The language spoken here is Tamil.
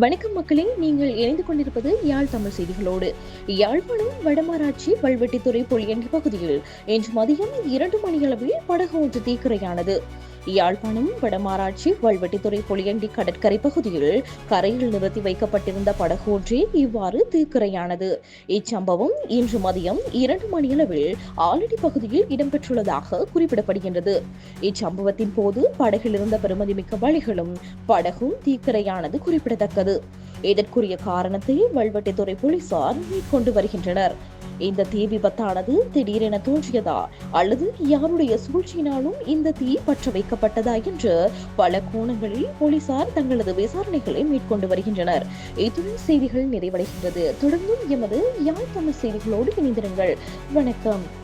வணக்கம் மக்களே நீங்கள் இணைந்து கொண்டிருப்பது யாழ் தமிழ் செய்திகளோடு. யாழ்ப்பாணம் வடமாராட்சி வல்வெட்டித்துறை புலியண்டி பகுதியில் இன்று மதியம் இரண்டு மணியளவில் படகு ஒன்று தீக்கிரையானது. யாழ்ப்பாணம் வடமாராட்சி வல்வெட்டித்துறை புளியண்டி கடற்கரை பகுதியில் கரையில் நிறுத்தி வைக்கப்பட்டிருந்த படகு ஒன்றே இவ்வாறு தீக்கிரையானது. இச்சம்பவம் இன்று மதியம் இரண்டு மணியளவில் ஆலடி பகுதியில் இடம்பெற்றுள்ளதாக குறிப்பிடப்படுகின்றது. இச்சம்பவத்தின் போது படகில் இருந்த பெருமதிமிக்க வழிகளும் படகும் தீக்கிரையானது குறிப்பிடத்தக்கது. இதற்குரிய காரணத்தை வல்வெட்டித்துறை போலீசார் மேற்கொண்டு வருகின்றனர். இந்த தீ விபத்தானது திடீரென தோன்றியதா? அல்லது யாருடைய சூழ்ச்சியினாலும் இந்த தீ பற்ற வைக்கப்பட்டதா என்று பல கோணங்களில் போலீசார் தங்களது விசாரணைகளை மேற்கொண்டு வருகின்றனர். இத்துடன் செய்திகள் நிறைவடைகின்றது. தொடர்ந்தும் எமது யாழ் தமிழ் செய்திகளோடு இணைந்திருங்கள். வணக்கம்.